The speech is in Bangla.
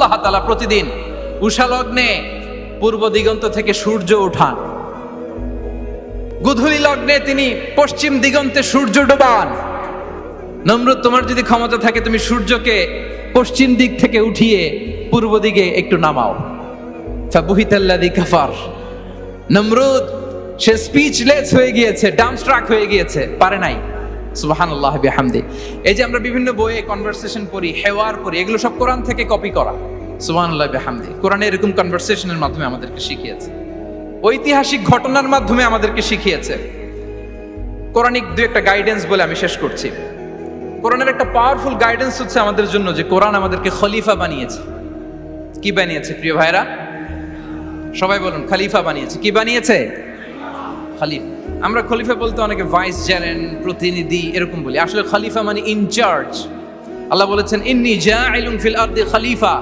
আল্লাহ তালা প্রতিদিন উষালগ্নে পূর্ব দিগন্ত থেকে সূর্য ওঠান। গুধুলি লগ্নে তিনি পশ্চিম দিগন্তে সূর্য ডোবান। নমরুদ, তোমার যদি ক্ষমতা থাকে, তুমি সূর্যকে পশ্চিম দিক থেকে উঠিয়ে পূর্ব দিকে একটু নামাও। ফাবুহিতাল্লাদি কাফার। নমরুদ, সে স্পিচলেস হয়ে গিয়েছে ডামস্ট্রাক হয়ে গিয়েছে, পারে নাই। সুবহানাল্লাহ বিহামদি। এই যে আমরা বিভিন্ন বইয়ে কনভারসেশন পড়ি, হেওয়ার পড়ি, এগুলো সব কোরআন থেকে কপি করা। সুবহানাল্লাহ বিহামদি। কোরআনে এরকম কনভারসেশনের মাধ্যমে আমাদেরকে শিখিয়েছে। ঐতিহাসিক ঘটনার মাধ্যমে আমাদেরকে শিখিয়েছে। কোরআনিক দু একটা গাইডেন্স বলে আমি শেষ করছি। কোরআনের একটা পাওয়ারফুল গাইডেন্স হচ্ছে আমাদের জন্য যে কোরআন আমাদেরকে খলিফা বানিয়েছে। কি বানিয়েছে প্রিয় ভাইরা? সবাই বলুন, খলিফা বানিয়েছে। কি বানিয়েছে? খলিফা। আমরা খলিফা বলতে অনেকে ভাইস চেয়ারম্যান প্রতিনিধি এরকম বলি। আসলে খলিফা মানে ইনচার্জ আল্লাহ বলেছেন, ইন্নি জা ফিল আর্দি খলিফা।